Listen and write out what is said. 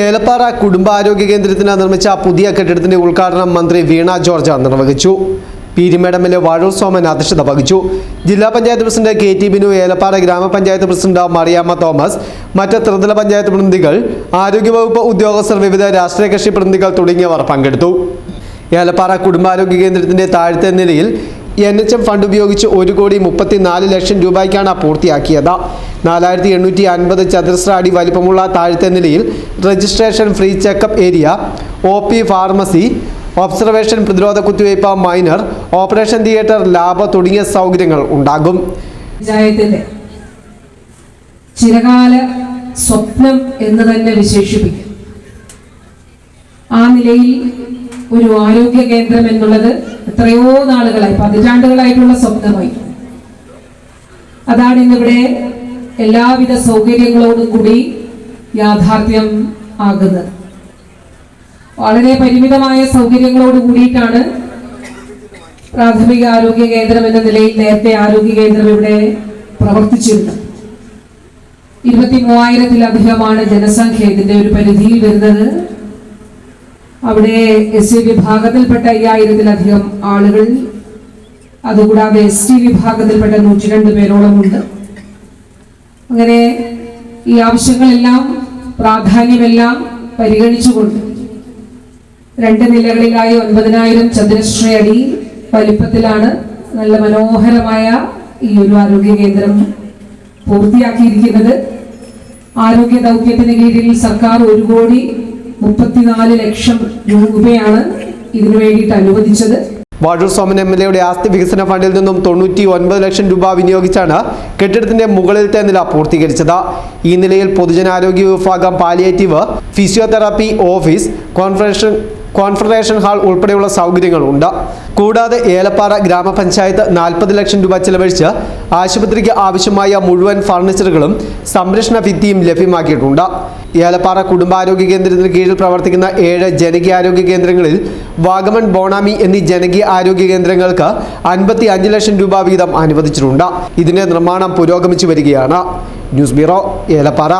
ഏലപ്പാറ കുടുംബാരോഗ്യ കേന്ദ്രത്തിന് നിർമ്മിച്ച പുതിയ കെട്ടിടത്തിന്റെ ഉദ്ഘാടനം മന്ത്രി വീണ ജോർജ് നിർവഹിച്ചു. പീരിമേഡമിലെ വാഴൂർ സോമൻ അധ്യക്ഷത വഹിച്ചു. ജില്ലാ panchayat president K T Binu Elappara ഗ്രാമപഞ്ചായത്ത് പ്രസിഡന്റ് മറിയാമ്മ തോമസ് മറ്റ് ത്രിതല പഞ്ചായത്ത് പ്രതിനിധികൾ ആരോഗ്യവകുപ്പ് ഉദ്യോഗസ്ഥർ വിവിധ രാഷ്ട്രീയ കക്ഷി പ്രതിനിധികൾ തുടങ്ങിയവർ പങ്കെടുത്തു. ഏലപ്പാറ കുടുംബാരോഗ്യ കേന്ദ്രത്തിന്റെ താഴത്തെ നിലയിൽ എൻ എച്ച് എം ഫണ്ട് ഉപയോഗിച്ച് ഒരു കോടി മുപ്പത്തിനാല് ലക്ഷം രൂപയ്ക്കാണ് പൂർത്തിയാക്കിയത്. നാലായിരത്തി എണ്ണൂറ്റി അൻപത് ചതുരശ്ര അടി വലിപ്പമുള്ള താഴത്തെ നിലയിൽ registration free checkup area O P pharmacy observation പ്രതിരോധ കുത്തിവയ്പ് മൈനർ ഓപ്പറേഷൻ തിയേറ്റർ ലാബ് തുടങ്ങിയ സൗകര്യങ്ങൾ ഉണ്ടാകും. ചിരകാല സ്വപ്നം എന്ന് തന്നെ വിശേഷിപ്പിക്കും. ആ നിലയിൽ ഒരു ആരോഗ്യ കേന്ദ്രം എന്നുള്ളത് എത്രയോ നാളുകളായി പതിറ്റാണ്ടുകളായിട്ടുള്ള സ്വപ്നമായി. അതാണ് ഇന്നിവിടെ എല്ലാവിധ സൗകര്യങ്ങളോടും കൂടി യാഥാർത്ഥ്യം ആകുന്നത്. വളരെ പരിമിതമായ സൗകര്യങ്ങളോട് കൂടിയിട്ടാണ് പ്രാഥമിക ആരോഗ്യ കേന്ദ്രം എന്ന നിലയിൽ നേരത്തെ ആരോഗ്യ കേന്ദ്രം ഇവിടെ പ്രവർത്തിച്ചിരുന്നത്. ഇരുപത്തി മൂവായിരത്തിലധികമാണ് ജനസംഖ്യ ഇതിന്റെ ഒരു പരിധിയിൽ വരുന്നത്. അവിടെ എസ് സി വിഭാഗത്തിൽപ്പെട്ട അയ്യായിരത്തിലധികം ആളുകൾ അതുകൂടാതെ എസ് ടി വിഭാഗത്തിൽപ്പെട്ട നൂറ്റി രണ്ട് പേരോളം ഉണ്ട്. അങ്ങനെ ഈ ആവശ്യങ്ങളെല്ലാം പ്രാധാന്യമെല്ലാം പരിഗണിച്ചുകൊണ്ട് രണ്ട് നിലകളിലായി ഒൻപതിനായിരം ചതുരശ്ര അടി വലിപ്പത്തിലാണ് നല്ല മനോഹരമായ ഈ ഒരു ആരോഗ്യ കേന്ദ്രം പൂർത്തിയാക്കിയിരിക്കുന്നത്. ആരോഗ്യ ദൗത്യത്തിന് കീഴിൽ സർക്കാർ ഒരു കോടി മുപ്പത്തിനാല് ലക്ഷം രൂപയാണ് ഇതിനു വേണ്ടിയിട്ട് അനുവദിച്ചത്. വാഴൂർ സോമൻ എം എൽ എയുടെ ആസ്തി വികസന ഫണ്ടിൽ നിന്നും തൊണ്ണൂറ്റി ഒൻപത് ലക്ഷം രൂപ വിനിയോഗിച്ചാണ് കെട്ടിടത്തിന്റെ മുകളിലത്തെ നില പൂർത്തീകരിച്ചത്. ഈ നിലയിൽ പൊതുജനാരോഗ്യ വിഭാഗം palliative physiotherapy office conference conference hall ഉൾപ്പെടെയുള്ള സൗകര്യങ്ങളുണ്ട്. കൂടാതെ ഏലപ്പാറ ഗ്രാമപഞ്ചായത്ത് നാൽപ്പത് ലക്ഷം രൂപ ചെലവഴിച്ച് ആശുപത്രിക്ക് ആവശ്യമായ മുഴുവൻ ഫർണിച്ചറുകളും സംരക്ഷണ ഭിത്തിയും ലഭ്യമാക്കിയിട്ടുണ്ട്. ഏലപ്പാറ കുടുംബാരോഗ്യ കേന്ദ്രത്തിന് കീഴിൽ പ്രവർത്തിക്കുന്ന ഏഴ് ജനകീയ ആരോഗ്യ കേന്ദ്രങ്ങളിൽ വാഗമൺ ബോണാമി എന്നീ ജനകീയ ആരോഗ്യ കേന്ദ്രങ്ങൾക്ക് അൻപത്തി അഞ്ച് ലക്ഷം രൂപ വീതം അനുവദിച്ചിട്ടുണ്ട്. ഇതിന്റെ നിർമ്മാണം പുരോഗമിച്ചു വരികയാണ്. News bureau Elappara.